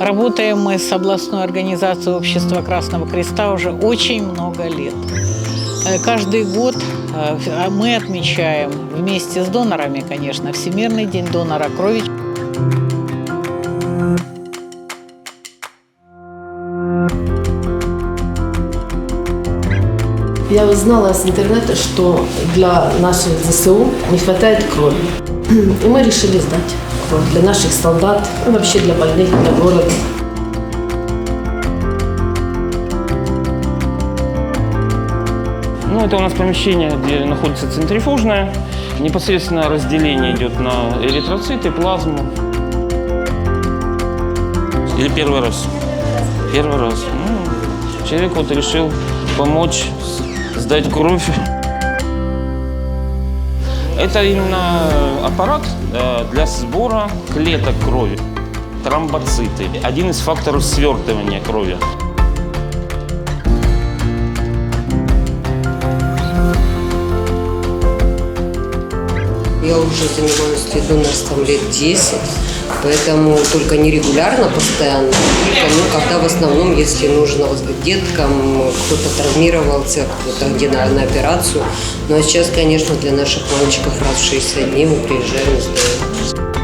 Работаем мы с областной организацией Общества Красного Креста уже очень много лет. Э, Каждый год э, мы отмечаем вместе с донорами, конечно, Всемирный день донора крови. Я узнала с интернета, что для наших ЗСУ не хватает крови. И мы решили сдать кровь для наших солдат, и вообще для больных, для города. Ну, это у нас помещение, где находится центрифужная. Непосредственно разделение идет на эритроциты, плазму. Или первый раз? Первый раз. Ну, человек вот решил помочь сдать кровь. Это именно аппарат э, для сбора клеток крови. Тромбоциты. Один из факторов свертывания крови. Я уже занимаюсь донорством лет 10, поэтому только не регулярно, постоянно, только ну, когда в основном, если нужно вот деткам, кто-то травмировался, кто-то где на, на операцию. Ну а сейчас, конечно, для наших мальчиков раз в 60 дней мы приезжаем и сдаем.